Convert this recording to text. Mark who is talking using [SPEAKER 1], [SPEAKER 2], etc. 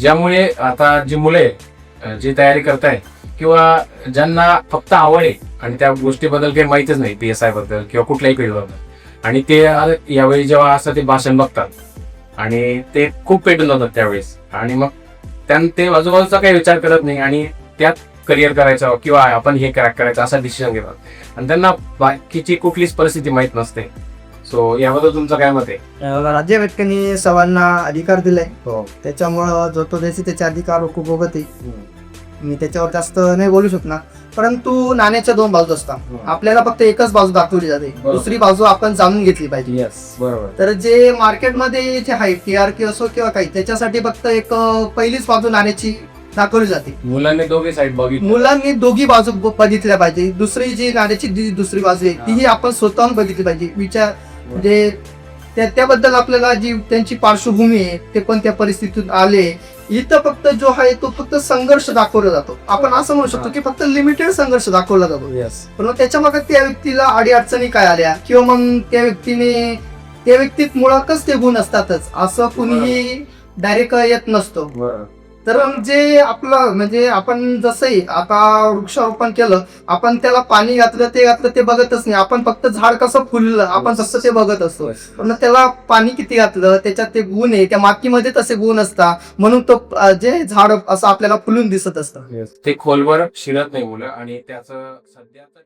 [SPEAKER 1] ज्यामुळे आता जी मुले जी तयारी करताय किंवा ज्यांना फक्त आवड आहे आणि त्या गोष्टीबद्दल काही माहितीच नाही पी एस आयबद्दल किंवा कुठल्याही फील्डबद्दल आणि ते यावेळी जेव्हा असं ते भाषण बघतात आणि ते खूप पेटून जातात त्यावेळेस आणि मग त्यां ते आजूबाजूचा काही विचार करत नाही आणि त्यात करिअर करायचं किंवा आपण हे क्रॅक करायचं असा डिसिजन घेतात. आणि त्यांना बाकीची कुठलीच परिस्थिती माहीत नसते. सो याबद्दल तुमचं काय मत आहे?
[SPEAKER 2] अं, राज्यघटनेने सर्वांना अधिकार दिलाय. त्याच्यामुळं जो तो देशी त्याचे अधिकार उपभोगत मी त्याच्यावर जास्त नाही बोलू शकणार. परंतु नाण्याच्या दोन बाजू असतात आपल्याला फक्त एकच बाजू दाखवली जाते.
[SPEAKER 1] बरोबर.
[SPEAKER 2] दुसरी बाजू आपण जाणून घेतली पाहिजे.
[SPEAKER 1] येस बरोबर.
[SPEAKER 2] तर जे मार्केटमध्ये जे आहे टी आर असो किंवा काही त्याच्यासाठी फक्त एक अं, पहिलीच बाजू नाण्याची दाखवली जाते.
[SPEAKER 1] मुलांनी दोघे साईड बघितली.
[SPEAKER 2] मुलांनी दोघी बाजू ब- बघितल्या पाहिजे. दुसरी जी नाण्याची जी दुसरी बाजू आहे तीही आपण स्वतःहून बघितली पाहिजे. विचार म्हणजे त्या त्याबद्दल आपल्याला जी त्यांची पार्श्वभूमी आहे ते कोणत्या परिस्थितीतून आले. इथं फक्त जो आहे तो फक्त संघर्ष दाखवला जातो. आपण असं म्हणू शकतो की फक्त लिमिटेड संघर्ष दाखवला जातो. पण मग त्याच्यामागे त्या व्यक्तीला अडी अडचणी काय आल्या? किंवा मग त्या व्यक्तीने त्या व्यक्तीत मुळातच ते गुण असतातच. असं कुणीही डायरेक्ट येत नसतो. तर जे आपलं म्हणजे आपण जसंही आता वृक्षारोपण केलं आपण त्याला पाणी घातलं ते घातलं ते बघतच नाही. आपण फक्त झाड कसं फुललं आपण फक्त ते बघत असतो. पण त्याला पाणी किती घातलं त्याच्यात ते गुण आहे त्या मातीमध्ये तसे गुण असतात. म्हणून तो जे झाड असं आपल्याला फुलून दिसत असतं.
[SPEAKER 1] ते खोलवर शिरत नाही मुलं आणि त्याचं सध्याचं